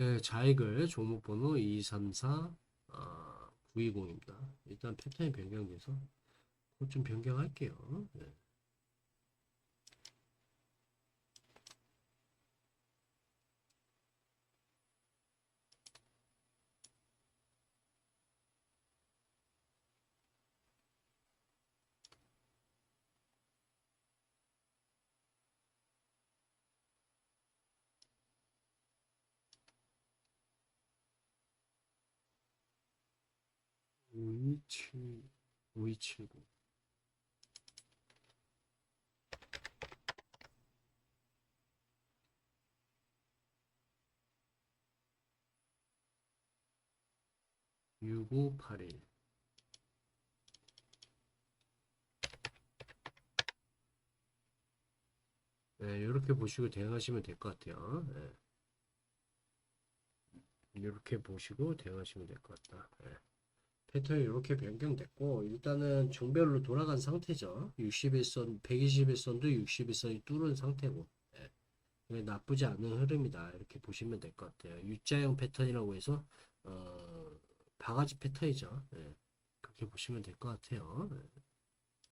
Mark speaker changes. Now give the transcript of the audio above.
Speaker 1: 네, 자익을 종목번호 234 아, 920입니다. 일단 패턴이 변경돼서 좀 변경할게요. 네. 오이칠 오이칠구 육오팔일 네, 이렇게 보시고 대응하시면 될 것 같아요. 네. 이렇게 보시고 대응하시면 될 것 같다. 네. 패턴이 이렇게 변경됐고 일단은 종별로 돌아간 상태죠. 61선, 121선도 61선이 뚫은 상태고 예. 그게 나쁘지 않은 흐름이다. 이렇게 보시면 될 것 같아요. U자형 패턴이라고 해서 어, 바가지 패턴이죠. 예. 그렇게 보시면 될 것 같아요. 예.